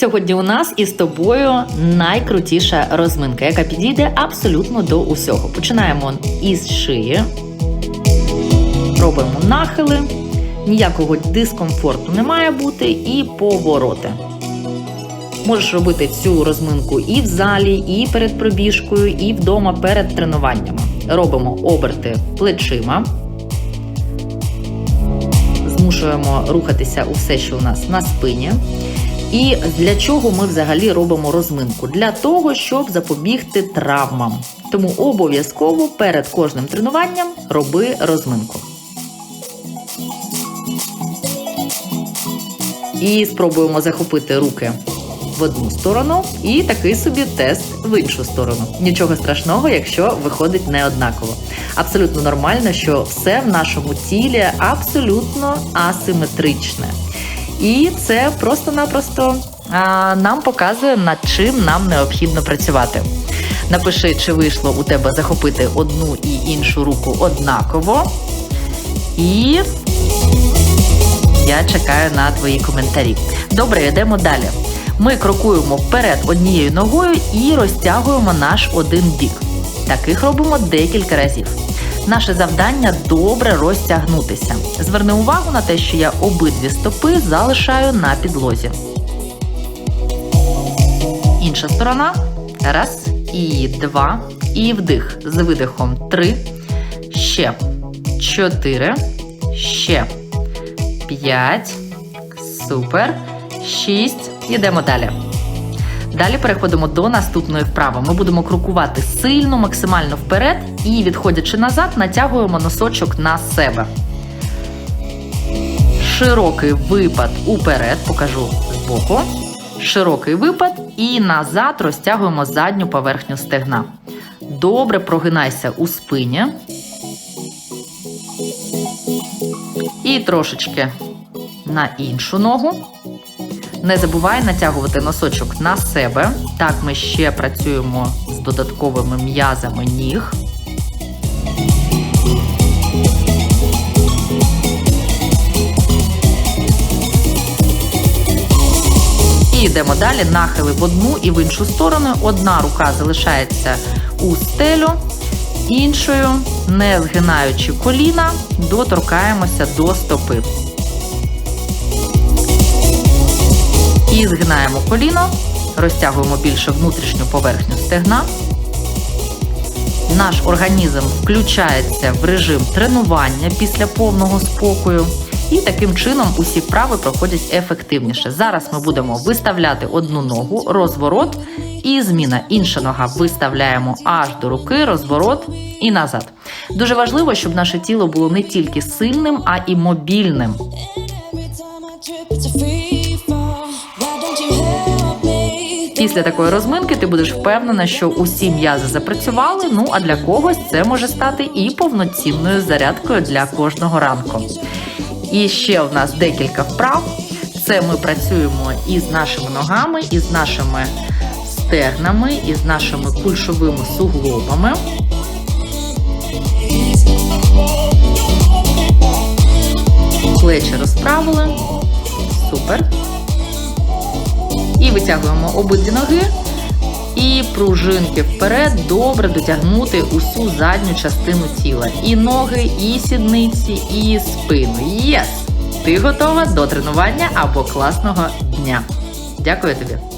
Сьогодні у нас із тобою найкрутіша розминка, яка підійде абсолютно до усього. Починаємо із шиї, робимо нахили, ніякого дискомфорту не має бути, і повороти. Можеш робити цю розминку і в залі, і перед пробіжкою, і вдома перед тренуваннями. Робимо оберти плечима. Змушуємо рухатися усе, що у нас на спині. І для чого ми взагалі робимо розминку? Для того, щоб запобігти травмам. Тому обов'язково перед кожним тренуванням роби розминку. І спробуємо захопити руки в одну сторону і такий собі тест в іншу сторону. Нічого страшного, якщо виходить не однаково. Абсолютно нормально, що все в нашому тілі абсолютно асиметричне. І це просто-напросто нам показує, над чим нам необхідно працювати. Напиши, чи вийшло у тебе захопити одну і іншу руку однаково. І я чекаю на твої коментарі. Добре, йдемо далі. Ми крокуємо вперед однією ногою і розтягуємо наш один бік. Таких робимо декілька разів. Наше завдання добре розтягнутися. Зверни увагу на те, що я обидві стопи залишаю на підлозі. Інша сторона. Раз, і два. І вдих. З видихом. Три. Ще. Чотири. Ще. П'ять. Супер. Шість. Йдемо далі. Далі переходимо до наступної вправи. Ми будемо крокувати сильно, максимально вперед і, відходячи назад, натягуємо носочок на себе. Широкий випад уперед, покажу збоку. Широкий випад і назад розтягуємо задню поверхню стегна. Добре прогинайся у спині. І трошечки на іншу ногу. Не забувай натягувати носочок на себе. Так ми ще працюємо з додатковими м'язами ніг. І йдемо далі. Нахили в одну і в іншу сторону. Одна рука залишається у стелю, іншою, не згинаючи коліна, доторкаємося до стопи. І згинаємо коліно, розтягуємо більше внутрішню поверхню стегна. Наш організм включається в режим тренування після повного спокою. І таким чином усі вправи проходять ефективніше. Зараз ми будемо виставляти одну ногу, розворот і зміна. Інша нога виставляємо аж до руки, розворот і назад. Дуже важливо, щоб наше тіло було не тільки сильним, а і мобільним. Після такої розминки ти будеш впевнена, що усі м'язи запрацювали. Ну а для когось це може стати і повноцінною зарядкою для кожного ранку. І ще в нас декілька вправ. Це ми працюємо із нашими ногами, із нашими стегнами, із нашими кульшовими суглобами. Плечі розправили. Супер. І витягуємо обидві ноги. І пружинки вперед добре дотягнути усю задню частину тіла. І ноги, і сідниці, і спину. Єс! Ти готова до тренування або класного дня. Дякую тобі!